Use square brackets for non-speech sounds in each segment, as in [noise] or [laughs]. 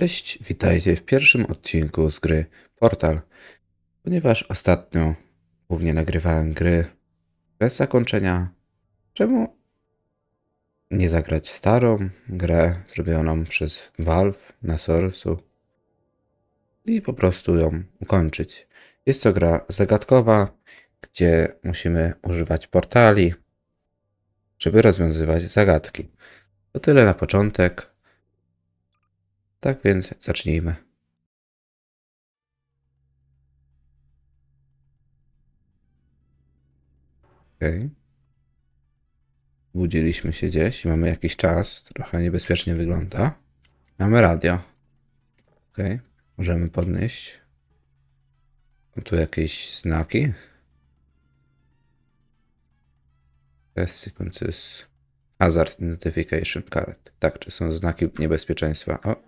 Cześć, witajcie w pierwszym odcinku z gry Portal. Ponieważ ostatnio głównie nagrywałem gry bez zakończenia, czemu nie zagrać starą grę zrobioną przez Valve na Source'u i po prostu ją ukończyć. Jest to gra zagadkowa, gdzie musimy używać portali, żeby rozwiązywać zagadki. To tyle na początek. Tak więc zacznijmy. Okej. Budziliśmy się gdzieś i mamy jakiś czas. Trochę niebezpiecznie wygląda. Mamy radio. Okej. Możemy podnieść. Są tu jakieś znaki. Test sequences. Hazard notification card. Tak, czy są znaki niebezpieczeństwa? O,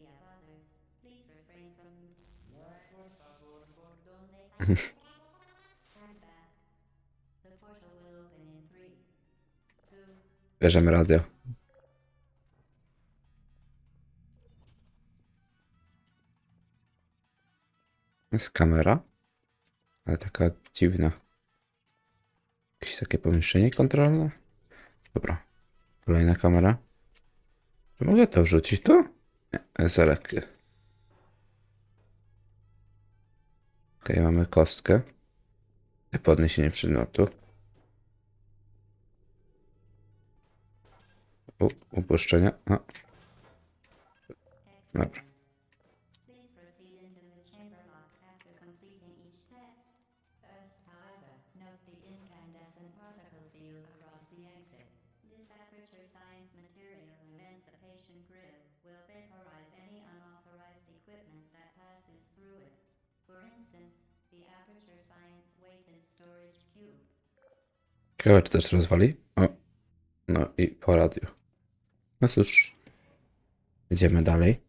[laughs] Bierzemy radio. Jest kamera, ale taka dziwna. Jakieś takie pomieszczenie kontrolne? Dobra. Kolejna kamera. Czy mogę to wrzucić tu? Nie, za Okej, mamy kostkę. Podniesienie przedmiotu. U, upuszczenia. A. Dobra. Any unauthorized equipment that passes through it. Ciekawe, czy też rozwali? O. No i po radio. No cóż. Idziemy dalej.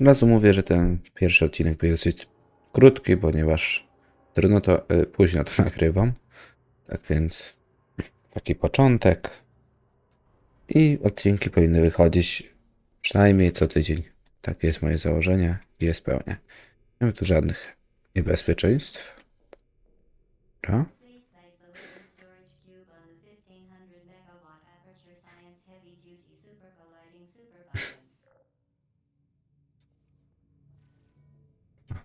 Od razu mówię, że ten pierwszy odcinek będzie dosyć krótki, ponieważ trudno to, y, późno to [laughs] nagrywam. Tak więc taki początek. I odcinki powinny wychodzić przynajmniej co tydzień. Takie jest moje założenie i je spełnię. Nie ma tu żadnych niebezpieczeństw. Dobra. Please place the weighted storage cube on the 1500 megawatt aperture science heavy duty super colliding super button.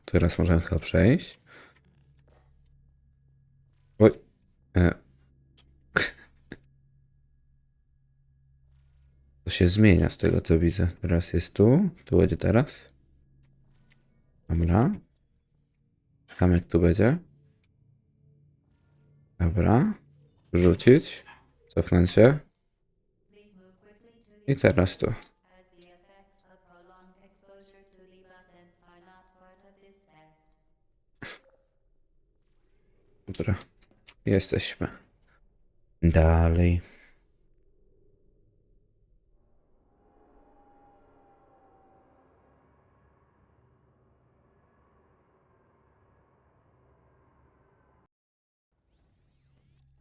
Teraz możemy chyba przejść. Oj. E. To się zmienia z tego co widzę. Teraz jest tu. Tu będzie teraz. Dobra. Czekamy jak tu będzie. Dobra. Rzucić. Cofnąć się. I teraz tu. as the effects of prolonged exposure to the button are not part of this test. Dobra. Jesteśmy. Dalej. Czytwane. Dobra, przypadek zapiszę szybko. Dobra. You're doing very well. Please be advised that a noticeable taste of blood is not part of any test protocol, but is an unintended side effect of the Aperture Science Material Emancipation Grill, which may, in semi-rare cases, emancipate dental fillings,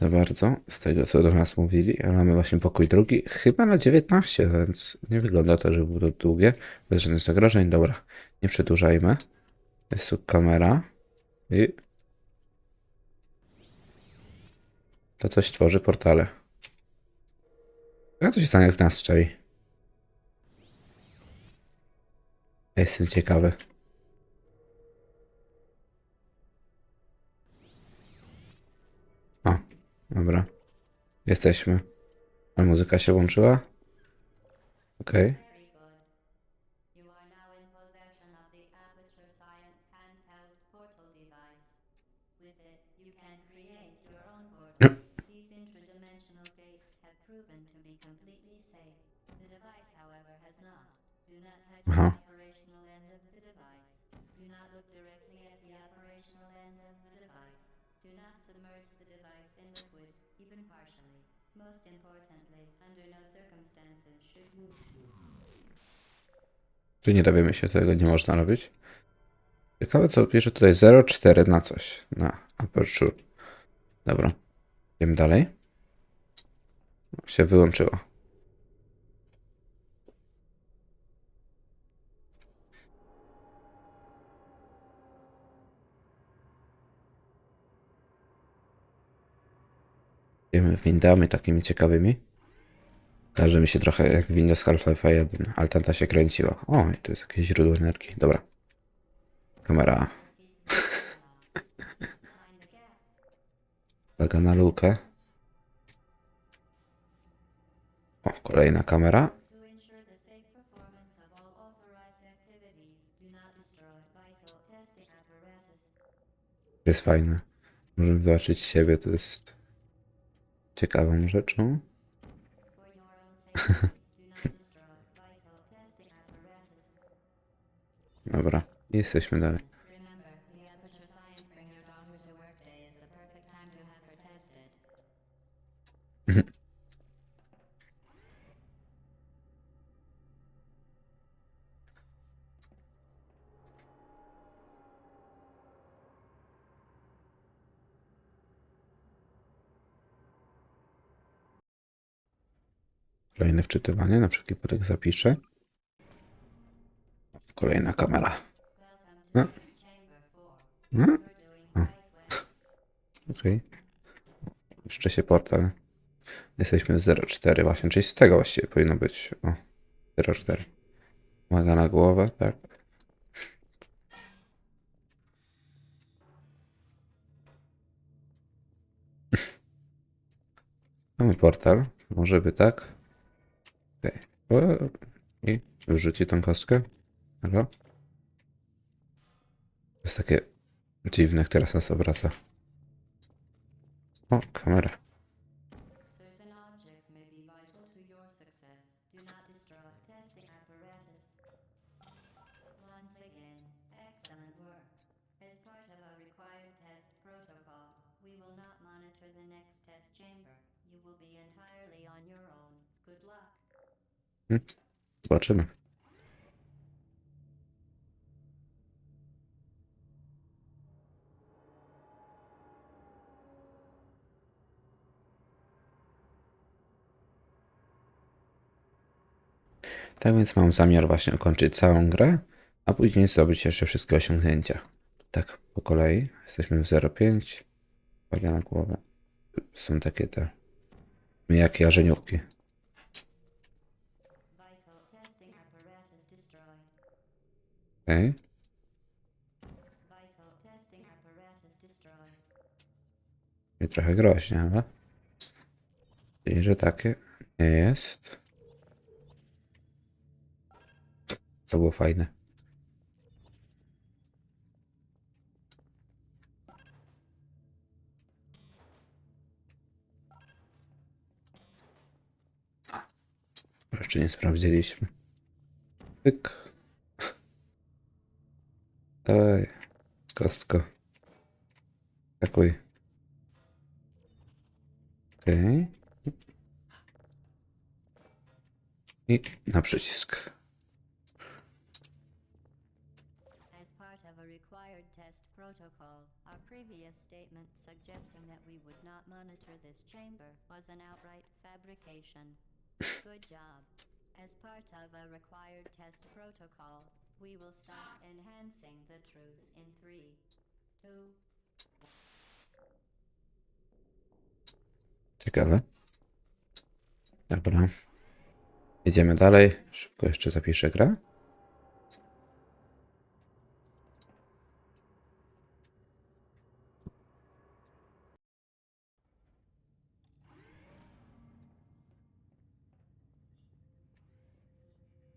za bardzo z tego, co do nas mówili, ale mamy właśnie pokój drugi, chyba na 19, więc nie wygląda to, żeby było długie, bez żadnych zagrożeń. Dobra, nie przedłużajmy. Jest tu kamera i to coś tworzy portale. Co się stanie, w nas strzeli? Jestem ciekawy. Not touch Uh-huh. the operational end of the device. Do not look directly at the operational end of the device. Do not submerge the device in liquid, even partially. Most importantly, under no circumstances should Czy nie dowiemy się, tego nie można robić? Ciekawe, co pisze tutaj 0,4 na coś. Na aperture. Dobra. Idziemy dalej. Się wyłączyło. Windami takimi ciekawymi. Każe mi się trochę jak winda z Half-Life 1, ale tamta się kręciła. O, tu jest jakieś źródło energii. Dobra. Kamera. [laughs] Uwaga na lukę. O, kolejna kamera. Jest fajne. Możemy zobaczyć siebie, to jest ciekawą rzeczą. [laughs] Dobra, jesteśmy dalej. Kolejne wczytywanie, na wszelki wypadek zapiszę. Kolejna kamera. Welcome to Chamber 4. No, quite well. okej. Jeszcze się portal. Jesteśmy w 0,4 właśnie, czyli z tego właściwie powinno być. O, 0,4. Uwaga na głowę, tak. [laughs] Mamy portal, może by tak. I wrzuci tą kostkę. Halo? To jest takie dziwne, jak teraz nas obraca. O, kamera. Zobaczymy. Tak więc mam zamiar właśnie ukończyć całą grę, a później zdobyć jeszcze wszystkie osiągnięcia. Tak po kolei. Jesteśmy w 0,5. Uwaga na głowę. Są takie te mijakie jarzeniówki. Okej. Destroyed. I trochę groźnie, ale... Czyli, że takie nie jest. To było fajne. Jeszcze nie sprawdziliśmy. Pyk. Dawaj. Kostko. Takuj. Okej. I na przycisk. Protocol, our previous statement suggesting that we would not monitor this chamber was an outright fabrication. Good job. As part of a required test protocol, we will start enhancing the truth in three, two. Ciekawe. Dobra. Jedziemy dalej. Szybko jeszcze zapiszę grę.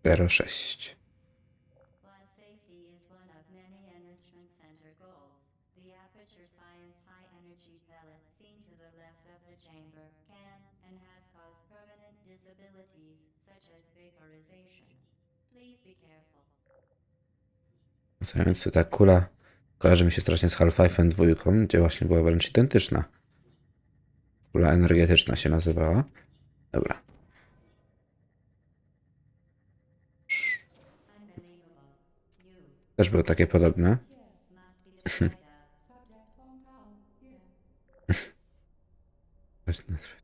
Zero sześć. Disabilities such as vaporization. Please be careful. Ta kula kojarzy mi się strasznie z Half-Life'em dwójką, gdzie właśnie była wręcz identyczna. Kula energetyczna się nazywała. Dobra. Też były takie podobne. must [laughs]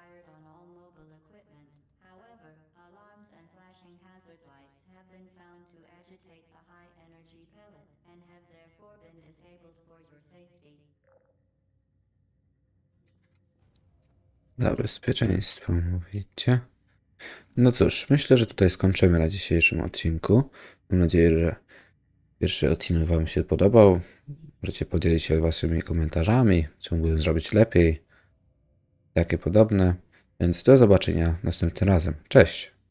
flashing hazard lights have been found to agitate the high energy pellet and have therefore been disabled for your safety. Bezpieczeństwa mówicie. No cóż, myślę, że tutaj skończymy na dzisiejszym odcinku. Mam nadzieję, że pierwszy odcinek Wam się podobał. Możecie podzielić się Waszymi komentarzami, co mógłbym zrobić lepiej. Takie podobne. Więc do zobaczenia następnym razem. Cześć!